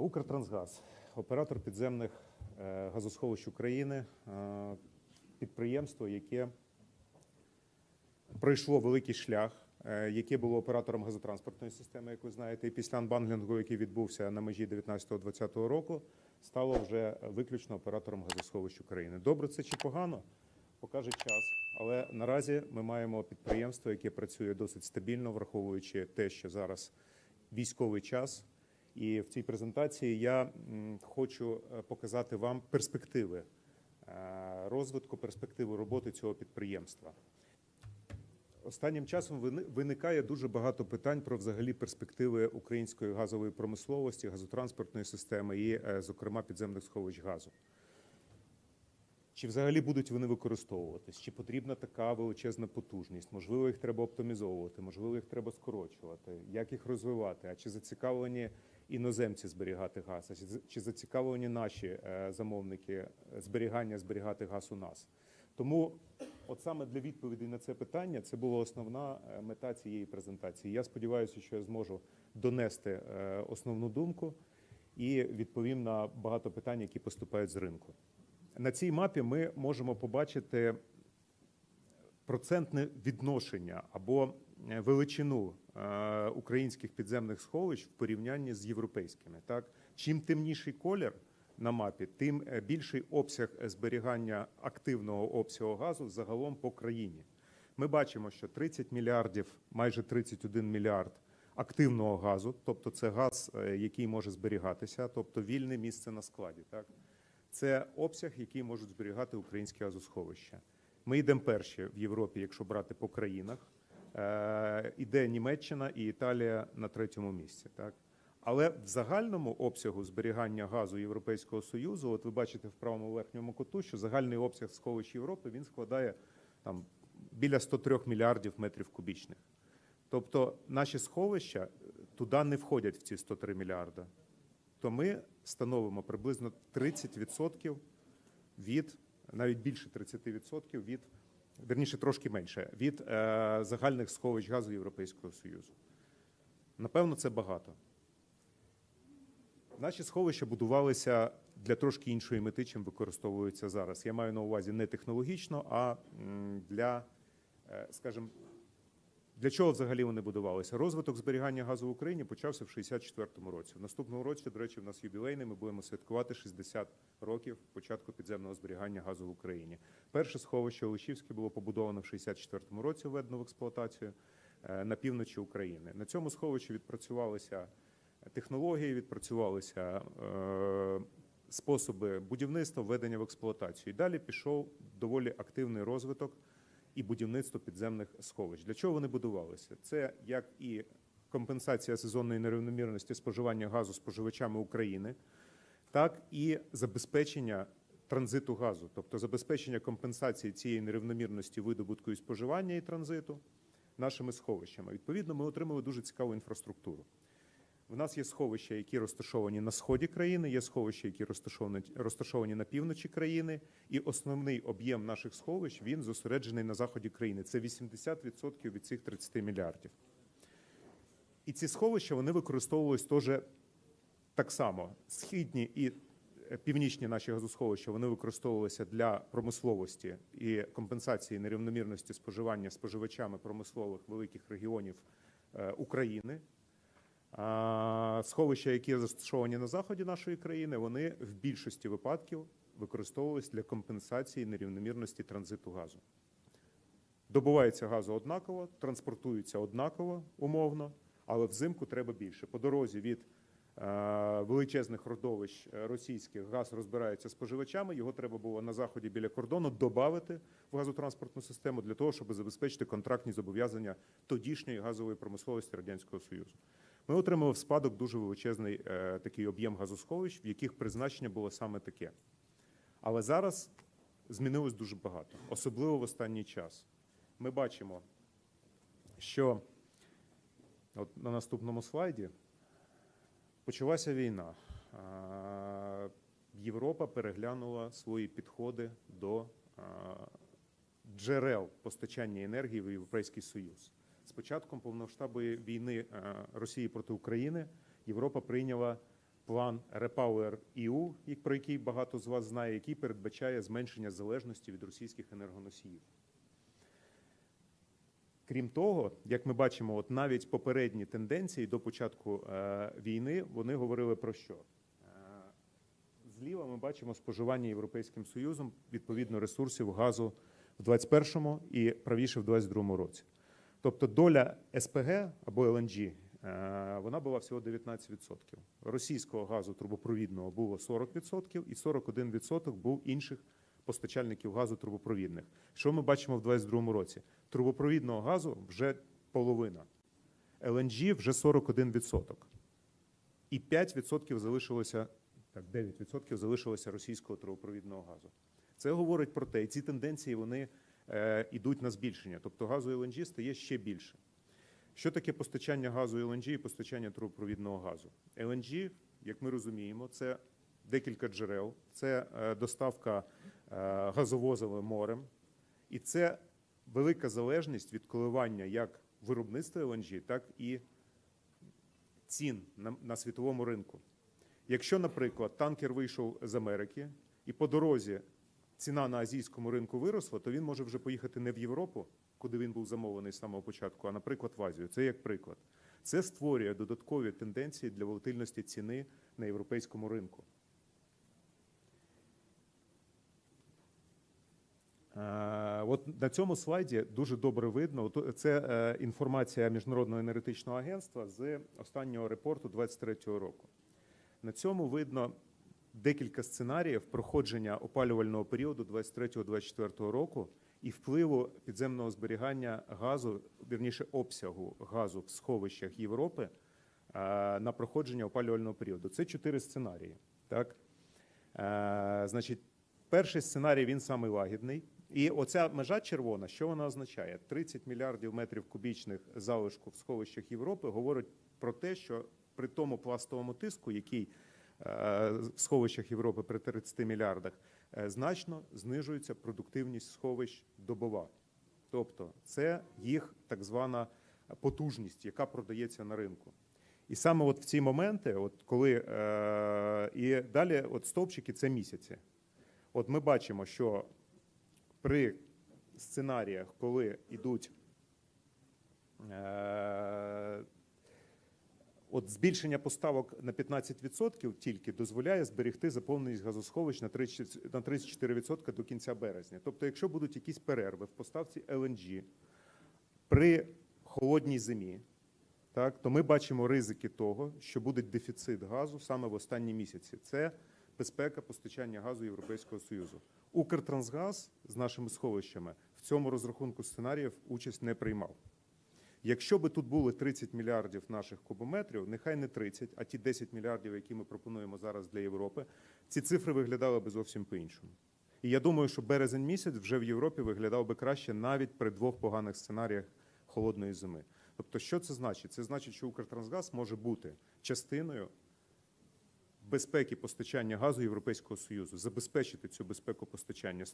Укртрансгаз, оператор підземних е, газосховищ України, е, підприємство, яке пройшло великий шлях, е, яке було оператором газотранспортної системи, як ви знаєте, і після анбандлінгу, який відбувся на межі 19-20 року, стало вже виключно оператором газосховищ України. Добре це чи погано? Покаже час. Але наразі ми маємо підприємство, яке працює досить стабільно, враховуючи те, що зараз військовий час. І в цій презентації я хочу е, показати вам перспективи е, розвитку, перспективи роботи цього підприємства. Останнім часом вини- виникає дуже багато питань про взагалі перспективи української газової промисловості, газотранспортної системи і, е, зокрема, підземних сховищ газу. Чи взагалі будуть вони використовуватись? Чи потрібна така величезна потужність? Можливо, їх треба оптимізовувати, можливо, їх треба скорочувати. Як їх розвивати? А чи зацікавлені іноземці зберігати газ? А чи зацікавлені наші е, замовники е, зберігання зберігати газ у нас? Тому, от саме для відповіді на це питання, це була основна е, мета цієї презентації. Я сподіваюся, що я зможу донести е, основну думку і відповім на багато питань, які поступають з ринку. На цій мапі ми можемо побачити процентне відношення або е, величину українських підземних сховищ в порівнянні з європейськими. Так, чим темніший колір на мапі, тим е, більший обсяг зберігання активного обсягу газу загалом по країні. Ми бачимо, що 30 мільярдів, майже 31 мільярд активного газу, тобто це газ, е, який може зберігатися, тобто вільне місце на складі. Так, це обсяг, який можуть зберігати українські газосховища. Ми йдемо перші в Європі, якщо брати по країнах. Е, Іде Німеччина і Італія на третьому місці. Так? Але в загальному обсягу зберігання газу Європейського Союзу, от ви бачите в правому верхньому куту, що загальний обсяг сховищ Європи він складає там біля 103 мільярдів метрів кубічних. Тобто наші сховища е, туди не входять в ці 103 мільярда. То ми становимо приблизно 30% від, навіть більше 30% від, верніше трошки менше, від е, загальних сховищ газу Європейського Союзу. Напевно, це багато. Наші сховища будувалися для трошки іншої мети, чим використовуються зараз. Я маю на увазі не технологічно, а для, е, скажімо, для чого взагалі вони будувалися? Розвиток зберігання газу в Україні почався в 64-му році. В наступному році, до речі, в нас ювілейний. Ми будемо святкувати 60 років початку підземного зберігання газу в Україні. Перше сховище Олешівське було побудовано в 64-му році, введено в експлуатацію е, на півночі України. На цьому сховищі відпрацювалися технології, відпрацювалися е, способи будівництва, введення в експлуатацію. І далі пішов доволі активний розвиток і будівництво підземних сховищ. Для чого вони будувалися? Це як і компенсація сезонної нерівномірності споживання газу споживачами України, так і забезпечення транзиту газу, тобто забезпечення компенсації цієї нерівномірності видобутку і споживання і транзиту нашими сховищами. Відповідно, ми отримали дуже цікаву інфраструктуру. В нас є сховища, які розташовані на сході країни, є сховища, які розташовані, розташовані на півночі країни, і основний об'єм наших сховищ він зосереджений на заході країни. Це 80% від цих 30 мільярдів. І ці сховища вони використовувались теж так само. Східні і е, північні наші газосховища вони використовувалися для промисловості і компенсації нерівномірності споживання споживачами промислових великих регіонів е, України. Сховища, які розташовані на заході нашої країни, вони в більшості випадків використовувалися для компенсації нерівномірності транзиту газу. Добувається газу однаково, транспортується однаково, умовно, але взимку треба більше. По дорозі від е, величезних родовищ російських газ розбирається споживачами. Його треба було на заході біля кордону додати в газотранспортну систему для того, щоб забезпечити контрактні зобов'язання тодішньої газової промисловості Радянського Союзу. Ми отримали в спадок дуже величезний е, такий об'єм газосховищ, в яких призначення було саме таке. Але зараз змінилось дуже багато, особливо в останній час. Ми бачимо, що от на наступному слайді почалася війна. А, Європа переглянула свої підходи до е, джерел постачання енергії в Європейський Союз. З початком повномасштабної війни е, Росії проти України Європа прийняла план Repower EU, про який багато з вас знає, який передбачає зменшення залежності від російських енергоносіїв. Крім того, як ми бачимо, от навіть попередні тенденції до початку е, війни вони говорили про що? Е, Зліва ми бачимо споживання Європейським Союзом відповідно ресурсів газу в 21-му і правіше в 22-му році. Тобто доля СПГ або ЛНГ е, вона була всього 19%. Російського газу трубопровідного було 40% і 41% був інших постачальників газу трубопровідних. Що ми бачимо в 22-му році? Трубопровідного газу вже половина. ЛНГ вже 41%. І 5% залишилося, так, 9% залишилося російського трубопровідного газу. Це говорить про те, і ці тенденції вони йдуть на збільшення. Тобто газу ЛНГ стає ще більше. Що таке постачання газу ЛНГ і постачання трубопровідного газу? ЛНГ, як ми розуміємо, це декілька джерел, це е, доставка е, газовозами морем, і це велика залежність від коливання як виробництва ЛНГ, так і цін на світовому ринку. Якщо, наприклад, танкер вийшов з Америки і по дорозі ціна на азійському ринку виросла, то він може вже поїхати не в Європу, куди він був замовлений з самого початку, а, наприклад, в Азію. Це як приклад. Це створює додаткові тенденції для волатильності ціни на європейському ринку. От на цьому слайді дуже добре видно. Це е, інформація Міжнародного енергетичного агентства з останнього репорту 2023 року. На цьому видно декілька сценаріїв проходження опалювального періоду 23-24 року і впливу підземного зберігання газу, вірніше обсягу газу в сховищах Європи е, на проходження опалювального періоду. Це чотири сценарії. Так? Е, Значить, перший сценарій він самий лагідний. І оця межа червона, що вона означає? 30 мільярдів метрів кубічних залишку в сховищах Європи говорить про те, що при тому пластовому тиску, який в сховищах Європи при 30 мільярдах, е, значно знижується продуктивність сховищ добова. Тобто це їх так звана потужність, яка продається на ринку. І саме от в ці моменти, от коли е, і далі, от стовпчики це місяці. От ми бачимо, що при сценаріях, коли йдуть е, от збільшення поставок на 15% тільки дозволяє зберегти заповненість газосховищ на 30 на 34% до кінця березня. Тобто, якщо будуть якісь перерви в поставці ЛНГ при холодній зимі, так, то ми бачимо ризики того, що буде дефіцит газу саме в останні місяці. Це безпека постачання газу Європейського Союзу. Укртрансгаз з нашими сховищами в цьому розрахунку сценаріїв участь не приймав. Якщо би тут були 30 мільярдів наших кубометрів, нехай не 30, а ті 10 мільярдів, які ми пропонуємо зараз для Європи, ці цифри виглядали би зовсім по-іншому. І я думаю, що березень місяць вже в Європі виглядав би краще навіть при двох поганих сценаріях холодної зими. Тобто, що це значить? Це значить, що Укртрансгаз може бути частиною безпеки постачання газу Європейського Союзу, забезпечити цю безпеку постачання.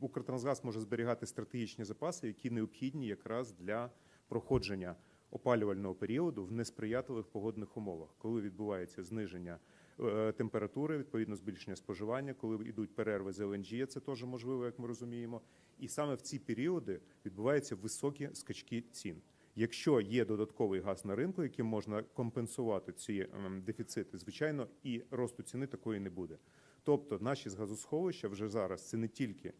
Укртрансгаз може зберігати стратегічні запаси, які необхідні якраз для проходження опалювального періоду в несприятливих погодних умовах, коли відбувається зниження е, температури, відповідно збільшення споживання, коли йдуть перерви з ЛНГ, це теж можливо, як ми розуміємо. І саме в ці періоди відбуваються високі скачки цін. Якщо є додатковий газ на ринку, яким можна компенсувати ці ем, дефіцити, звичайно, і росту ціни такої не буде. Тобто, наші газосховища вже зараз це не тільки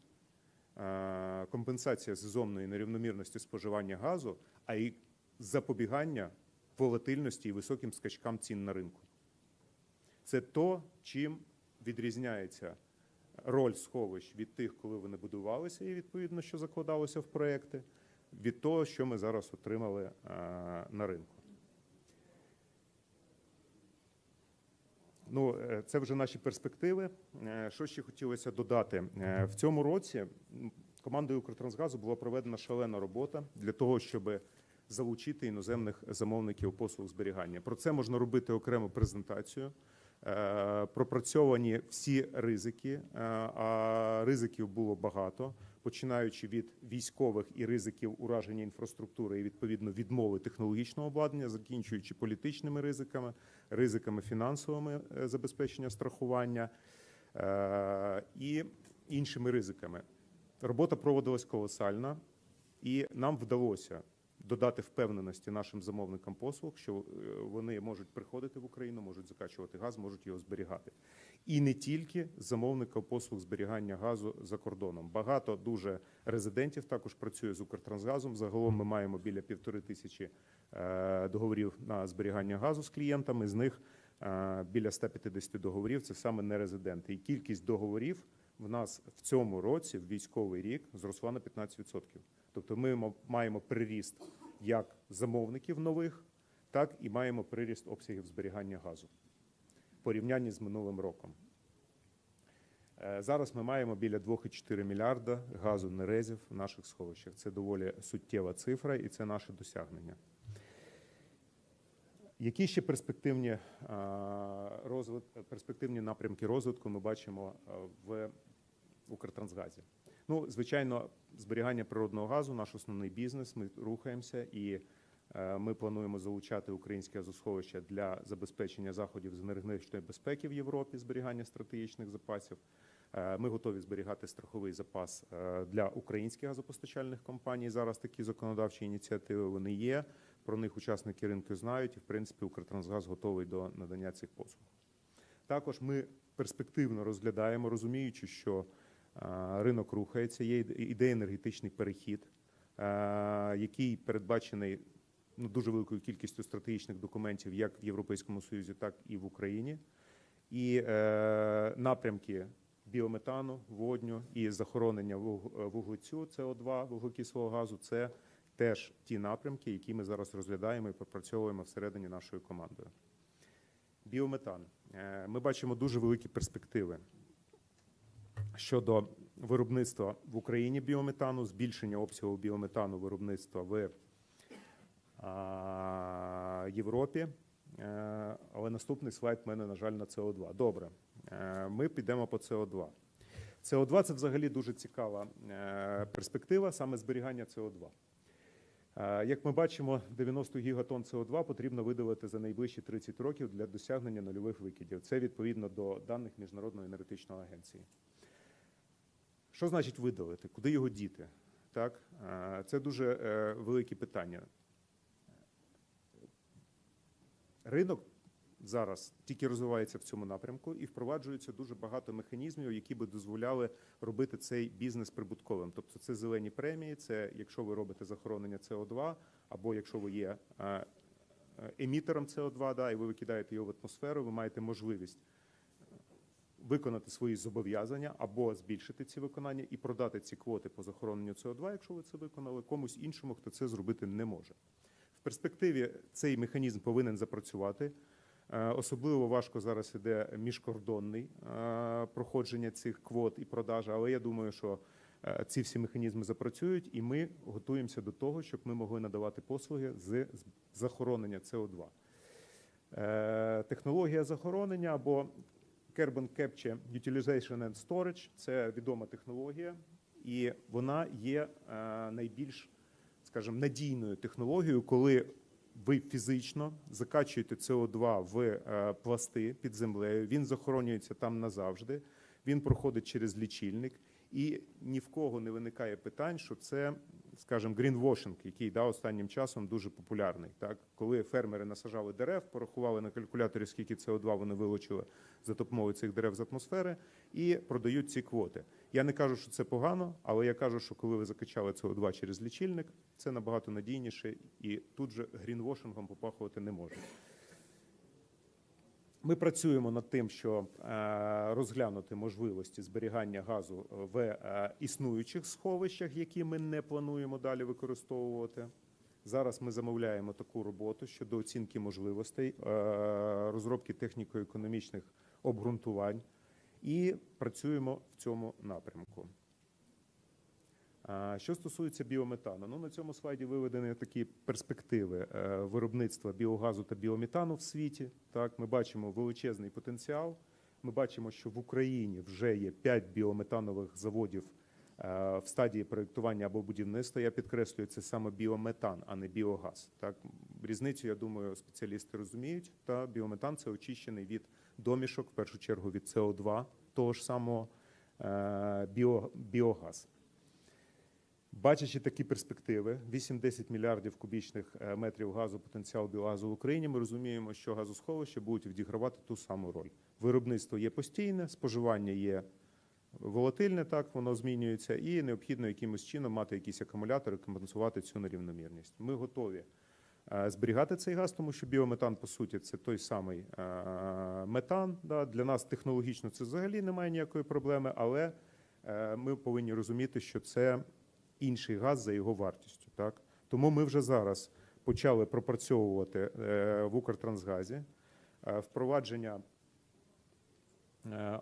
компенсація сезонної нерівномірності споживання газу, а й запобігання волатильності і високим скачкам цін на ринку. Це то, чим відрізняється роль сховищ від тих, коли вони будувалися, і відповідно, що закладалося в проекти, від того, що ми зараз отримали е, на ринку. Ну, е, це вже наші перспективи. Е, Що ще хотілося додати? Е, В цьому році командою Укртрансгазу була проведена шалена робота для того, щоб залучити іноземних замовників послуг зберігання. Про це можна робити окрему презентацію. Пропрацьовані всі ризики, а ризиків було багато, починаючи від військових і ризиків ураження інфраструктури і відповідно відмови технологічного обладнання, закінчуючи політичними ризиками, ризиками фінансовими е, забезпечення страхування е, і іншими ризиками. Робота проводилась колосальна, і нам вдалося додати впевненості нашим замовникам послуг, що е, вони можуть приходити в Україну, можуть закачувати газ, можуть його зберігати. І не тільки замовника послуг зберігання газу за кордоном. Багато дуже резидентів також працює з Укртрансгазом. Загалом ми маємо біля півтори тисячі е, договорів на зберігання газу з клієнтами. З них е, біля 150 договорів це саме нерезиденти. І кількість договорів в нас в цьому році, в військовий рік, зросла на 15%. Тобто ми маємо приріст як замовників нових, так і маємо приріст обсягів зберігання газу в порівнянні з минулим роком. Е, Зараз ми маємо біля 2,4 мільярда газу нерезів в наших сховищах. Це доволі суттєва цифра, і це наше досягнення. Які ще перспективні, розвит, перспективні напрямки розвитку ми бачимо в Укртрансгазі? Ну, звичайно, зберігання природного газу наш основний бізнес. Ми рухаємося і е, ми плануємо залучати українське газосховище для забезпечення заходів з енергетичної безпеки в Європі, зберігання стратегічних запасів. Е, Ми готові зберігати страховий запас е, для українських газопостачальних компаній. Зараз такі законодавчі ініціативи вони є. Про них учасники ринку знають, і в принципі Укртрансгаз готовий до надання цих послуг. Також ми перспективно розглядаємо, розуміючи, що ринок рухається, є іде- енергетичний перехід, який передбачений ну, дуже великою кількістю стратегічних документів як в Європейському Союзі, так і в Україні. І е, напрямки біометану, водню і захоронення вуглецю СО2, вуглекислого газу це теж ті напрямки, які ми зараз розглядаємо і пропрацьовуємо всередині нашою командою. Біометан. Е, Ми бачимо дуже великі перспективи щодо виробництва в Україні біометану, збільшення обсягу біометану виробництва в Європі. Е, Але наступний слайд в мене, на жаль, на СО2. Добре, Е, ми підемо по СО2. СО2 – це взагалі дуже цікава е, перспектива, саме зберігання СО2. Е, Як ми бачимо, 90 гігатон СО2 потрібно видалити за найближчі 30 років для досягнення нульових викидів. Це відповідно до даних Міжнародної енергетичної агенції. Що значить видалити? Куди його діти? Так? Це дуже е, велике питання. Ринок зараз тільки розвивається в цьому напрямку і впроваджується дуже багато механізмів, які би дозволяли робити цей бізнес прибутковим. Тобто це зелені премії, це якщо ви робите захоронення СО2, або якщо ви є е, е, емітером СО2, да, і ви викидаєте його в атмосферу, ви маєте можливість виконати свої зобов'язання або збільшити ці виконання і продати ці квоти по захороненню СО2, якщо ви це виконали, комусь іншому, хто це зробити не може. В перспективі цей механізм повинен запрацювати. Е, Особливо важко зараз іде міжкордонний е, проходження цих квот і продажа, але я думаю, що е, ці всі механізми запрацюють, і ми готуємося до того, щоб ми могли надавати послуги з захоронення СО2. Е, Технологія захоронення або Carbon Capture Utilization and Storage – це відома технологія, і вона є е, найбільш, скажімо, надійною технологією, коли ви фізично закачуєте СО2 в е, пласти під землею, він захоронюється там назавжди, він проходить через лічильник, і ні в кого не виникає питань, що це, скажімо, грінвошинг, який да, останнім часом дуже популярний. Так? Коли фермери насажали дерев, порахували на калькуляторі, скільки СО2 вони вилучили за допомогою цих дерев з атмосфери, і продають ці квоти. Я не кажу, що це погано, але я кажу, що коли ви закачали СО2 через лічильник, це набагато надійніше, і тут же грінвошингом попахувати не може. Ми працюємо над тим, щоб е, розглянути можливості зберігання газу в е, існуючих сховищах, які ми не плануємо далі використовувати. Зараз ми замовляємо таку роботу щодо оцінки можливостей, е, розробки техніко-економічних обґрунтувань і працюємо в цьому напрямку. Що стосується біометану, ну на цьому слайді виведені такі перспективи е, виробництва біогазу та біометану в світі. Так, ми бачимо величезний потенціал. Ми бачимо, що в Україні вже є 5 біометанових заводів е, в стадії проєктування або будівництва. Я підкреслюю, це саме біометан, а не біогаз. Так, різницю, я думаю, спеціалісти розуміють. Та біометан це очищений від домішок, в першу чергу від СО2, того ж самого е, біо, біогаз. Бачачи такі перспективи, 8-10 мільярдів кубічних е, метрів газу, потенціал біогазу в Україні, ми розуміємо, що газосховища будуть відігравати ту саму роль. Виробництво є постійне, споживання є волатильне, так воно змінюється, і необхідно якимось чином мати якісь акумулятори, компенсувати цю нерівномірність. Ми готові е, зберігати цей газ, тому що біометан, по суті, це той самий е, метан. Для нас технологічно це взагалі немає ніякої проблеми, але ми повинні розуміти, що це інший газ за його вартістю. Так? Тому ми вже зараз почали пропрацьовувати е, в Укртрансгазі е, впровадження е,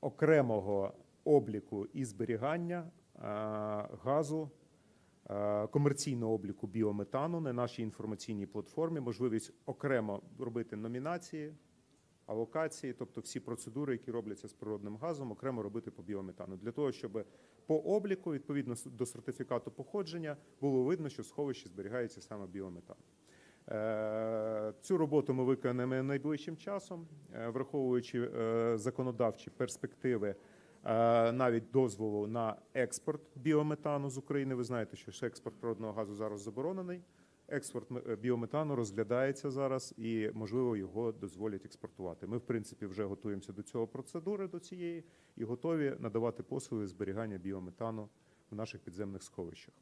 окремого обліку і зберігання газу, комерційного обліку біометану на нашій інформаційній платформі, можливість окремо робити номінації, алокації, тобто всі процедури, які робляться з природним газом, окремо робити по біометану, для того, щоб по обліку, відповідно до сертифікату походження, було видно, що в сховищі зберігається саме біометан. Е, Цю роботу ми виконаємо найближчим часом, е, враховуючи е, законодавчі перспективи навіть дозволу на експорт біометану з України. Ви знаєте, що експорт природного газу зараз заборонений. Експорт е, біометану розглядається зараз і можливо його дозволять експортувати. Ми, в принципі, вже готуємося до цього процедури, до цієї, і готові надавати послуги зберігання біометану в наших підземних сховищах.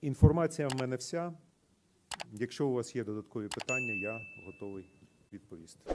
Інформація в мене вся. Якщо у вас є додаткові питання, я готовий відповісти.